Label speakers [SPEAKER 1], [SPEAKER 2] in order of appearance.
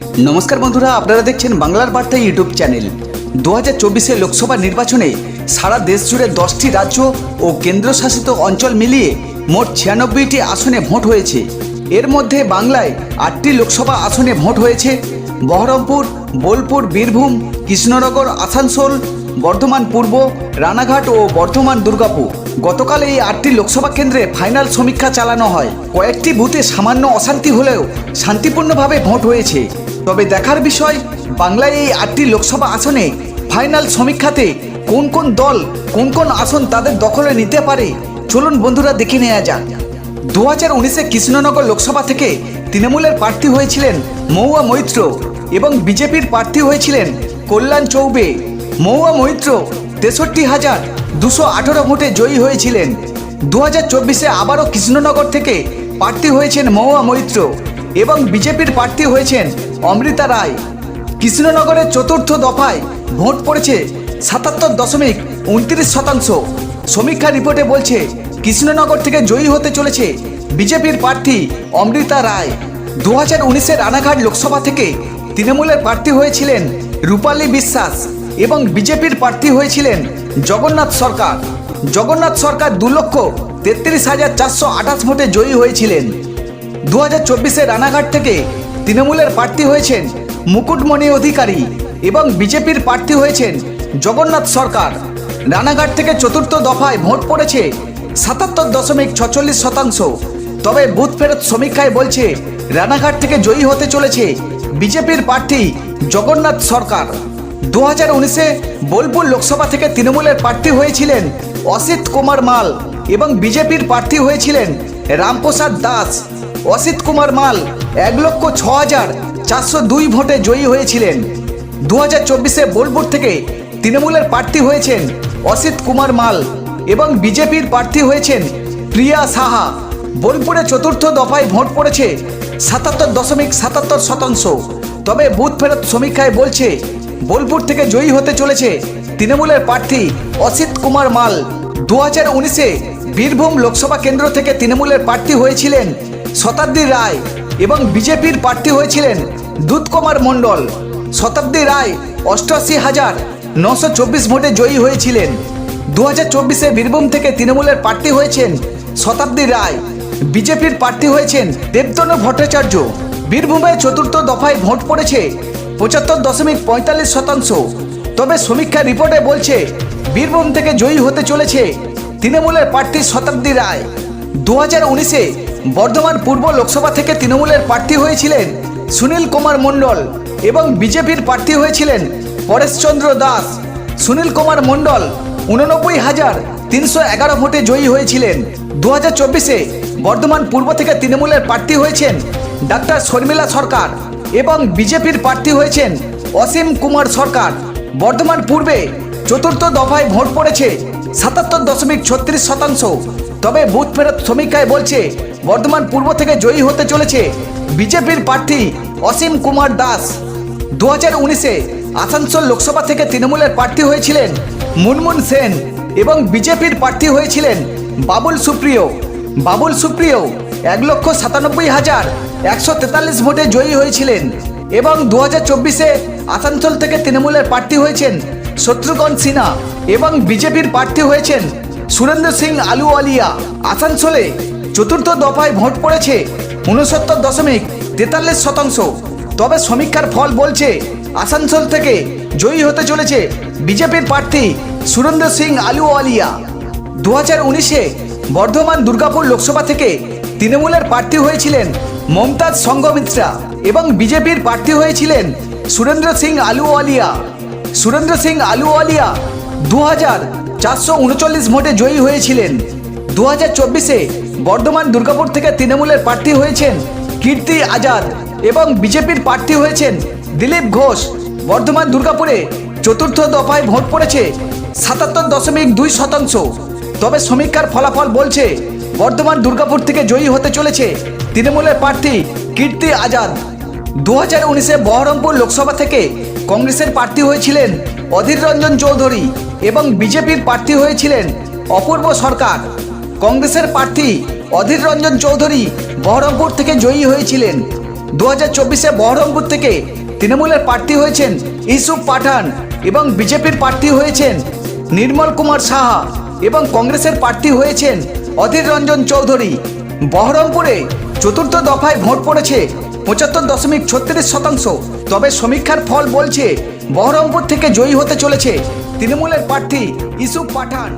[SPEAKER 1] নমস্কার বন্ধুরা, আপনারা দেখছেন বাংলার বার্তা ইউটিউব চ্যানেল। দু হাজার চব্বিশে লোকসভা নির্বাচনে সারা দেশ জুড়ে দশটি রাজ্য ও কেন্দ্রশাসিত অঞ্চল মিলিয়ে মোট ছিয়ানব্বইটি আসনে ভোট হয়েছে। এর মধ্যে বাংলায় আটটি লোকসভা আসনে ভোট হয়েছে। বহরমপুর, বোলপুর, বীরভূম, কৃষ্ণনগর, আসানসোল, বর্ধমান পূর্ব, রানাঘাট ও বর্ধমান দুর্গাপুর। গতকাল এই আটটি লোকসভা কেন্দ্রে ফাইনাল সমীক্ষা চালানো হয়। কয়েকটি বুথে সামান্য অশান্তি হলেও শান্তিপূর্ণভাবে ভোট হয়েছে। তবে দেখার বিষয়, বাংলায় এই আটটি লোকসভা আসনে ফাইনাল সমীক্ষাতে কোন কোন দল, কোন কোন আসন তাদের দখলে নিতে পারে, চলুন বন্ধুরা দেখে নেওয়া যাক। দু হাজার উনিশে কৃষ্ণনগর লোকসভা থেকে তৃণমূলের প্রার্থী হয়েছিলেন মৌয়া মৈত্র এবং বিজেপির প্রার্থী হয়েছিলেন কল্যাণ চৌবে। মৌয়া মৈত্র তেষট্টি হাজার দুশো আঠেরো ভোটে জয়ী হয়েছিলেন। দু হাজার চব্বিশে আবারও কৃষ্ণনগর থেকে প্রার্থী হয়েছেন মৌয়া মৈত্র। এবং বিজেপির প্রার্থী হয়েছেন অমৃতা রায়। কৃষ্ণনগরের চতুর্থ দফায় ভোট পড়েছে সাতাত্তর দশমিক উনত্রিশ শতাংশ। সমীক্ষা রিপোর্টে বলছে, কৃষ্ণনগর থেকে জয়ী হতে চলেছে বিজেপির প্রার্থী অমৃতা রায়। দু হাজার উনিশের রানাঘাট লোকসভা থেকে তৃণমূলের প্রার্থী হয়েছিলেন রূপালী বিশ্বাস এবং বিজেপির প্রার্থী হয়েছিলেন জগন্নাথ সরকার। জগন্নাথ সরকার দু লক্ষ তেত্রিশ হাজার চারশো আঠাশ ভোটে জয়ী হয়েছিলেন। দু হাজার চব্বিশে রানাঘাট থেকে তৃণমূলের প্রার্থী হয়েছেন মুকুটমণি অধিকারী এবং বিজেপির প্রার্থী হয়েছেন জগন্নাথ সরকার। রানাঘাট থেকে চতুর্থ দফায় ভোট পড়েছে সাতাত্তর দশমিক ছচল্লিশ শতাংশ। তবে বুথ ফেরত সমীক্ষায় বলছে, রানাঘাট থেকে জয়ী হতে চলেছে বিজেপির প্রার্থী জগন্নাথ সরকার। দু হাজার উনিশে বোলপুর লোকসভা থেকে তৃণমূলের প্রার্থী হয়েছিলেন অসিত কুমার মাল এবং বিজেপির প্রার্থী হয়েছিলেন রামপ্রসাদ দাস। অসিত কুমার মাল এক লক্ষ ছ হাজার চারশো দুই ভোটে জয়ী হয়েছিলেন। দু হাজার চব্বিশে বোলপুর থেকে তৃণমূলের প্রার্থী হয়েছেন অসিত কুমার মাল এবং বিজেপির প্রার্থী হয়েছেন প্রিয়া সাহা। বোলপুরে চতুর্থ দফায় ভোট পড়েছে সাতাত্তর দশমিক সাতাত্তর শতাংশ। তবে বুথ ফেরত সমীক্ষায় বলছে, বোলপুর থেকে জয়ী হতে চলেছে তৃণমূলের প্রার্থী অসিত কুমার মাল। দু হাজার উনিশে বীরভূম লোকসভা কেন্দ্র থেকে তৃণমূলের প্রার্থী হয়েছিলেন শতাব্দী রায় এবং বিজেপির প্রার্থী হয়েছিলেন দুধকুমার মণ্ডল। শতাব্দী রায় অষ্টআশি হাজার নশো চব্বিশ ভোটে জয়ী হয়েছিলেন। দু হাজার চব্বিশে বীরভূম থেকে তৃণমূলের প্রার্থী হয়েছেন শতাব্দী রায়। বিজেপির প্রার্থী হয়েছেন দেবতনু ভট্টাচার্য। বীরভূমে চতুর্থ দফায় ভোট পড়েছে পঁচাত্তর দশমিক পঁয়তাল্লিশ শতাংশ। তবে সমীক্ষা রিপোর্টে বলছে, বীরভূম থেকে জয়ী হতে চলেছে তৃণমূলের প্রার্থী শতাব্দী রায়। দু হাজার উনিশে বর্ধমান পূর্ব লোকসভা থেকে তৃণমূলের প্রার্থী হয়েছিলেন সুনীল কুমার মণ্ডল এবং বিজেপির প্রার্থী হয়েছিলেন পরেশচন্দ্র দাস। সুনীল কুমার মণ্ডল উননব্বই হাজার তিনশো এগারো ভোটে জয়ী হয়েছিলেন। দু হাজার চব্বিশে বর্ধমান পূর্ব থেকে তৃণমূলের প্রার্থী হয়েছেন ডাক্তার শর্মিলা সরকার এবং বিজেপির প্রার্থী হয়েছেন অসীম কুমার সরকার। বর্ধমান পূর্বে চতুর্থ দফায় ভোট পড়েছে সাতাত্তর দশমিক ছত্রিশ শতাংশ। তবে বুথ ফেরত সমীক্ষায় বলছে, বর্ধমান পূর্ব থেকে জয়ী হতে চলেছে বিজেপির প্রার্থী অসীম কুমার দাস। দু হাজার উনিশে আসানসোল লোকসভা থেকে তৃণমূলের প্রার্থী হয়েছিলেন মুনমুন সেন এবং বিজেপির প্রার্থী হয়েছিলেন বাবুল সুপ্রিয়। বাবুল সুপ্রিয় এক লক্ষ সাতানব্বই হাজার একশো তেতাল্লিশ ভোটে জয়ী হয়েছিলেন এবং দু হাজার চব্বিশে আসানসোল থেকে তৃণমূলের প্রার্থী হয়েছেন শত্রুঘ্ন সিনহা এবং বিজেপির প্রার্থী হয়েছেন সুরেন্দ্র সিং আলুওয়ালিয়া, আসানসোলে চতুর্থ দফায় ভোট পড়েছে উনসত্তর দশমিক তেতাল্লিশ শতাংশ। তবে সমীক্ষার ফল বলছে, আসানসোল থেকে জয়ী হতে চলেছে বিজেপির প্রার্থী সুরেন্দ্র সিং আলুওয়ালিয়া। দু হাজার উনিশে বর্ধমান দুর্গাপুর লোকসভা থেকে তৃণমূলের প্রার্থী হয়েছিলেন মমতাজ সঙ্গমিত্রা এবং বিজেপির প্রার্থী হয়েছিলেন সুরেন্দ্র সিং আলুওয়ালিয়া। সুরেন্দ্র সিং আলুওয়ালিয়া দু হাজার চারশো উনচল্লিশ ভোটে জয়ী হয়েছিলেন। দু হাজার চব্বিশে বর্ধমান দুর্গাপুর থেকে তৃণমূলের প্রার্থী হয়েছেন কীর্তি আজাদ এবং বিজেপির প্রার্থী হয়েছেন দিলীপ ঘোষ। বর্ধমান দুর্গাপুরে চতুর্থ দফায় ভোট পড়েছে সাতাত্তর দশমিক দুই শতাংশ। তবে সমীক্ষার ফলাফল বলছে, বর্ধমান দুর্গাপুর থেকে জয়ী হতে চলেছে তৃণমূলের প্রার্থী কীর্তি আজাদ। দু হাজার উনিশে বহরমপুর লোকসভা থেকে কংগ্রেসের প্রার্থী হয়েছিলেন অধীর রঞ্জন চৌধুরী। এবং বিজেপির প্রার্থী হয়েছিলেন অপূর্ব সরকার। কংগ্রেসের প্রার্থী অধীর রঞ্জন চৌধুরী বহরমপুর থেকে জয়ী হয়েছিলেন। দু হাজার চব্বিশে বহরমপুর থেকে তৃণমূলের প্রার্থী হয়েছেন ইসুফ পাঠান এবং বিজেপির প্রার্থী হয়েছেন নির্মল কুমার সাহা এবং কংগ্রেসের প্রার্থী হয়েছেন অধীর রঞ্জন চৌধুরী। বহরমপুরে চতুর্থ দফায় ভোট পড়েছে পঁচাত্তর দশমিক ছত্রিশ শতাংশ। তবে সমীক্ষার ফল বলছে, বহরমপুর থেকে জয়ী হতে চলেছে তৃণমূলের প্রার্থী ইসুফ পাঠান।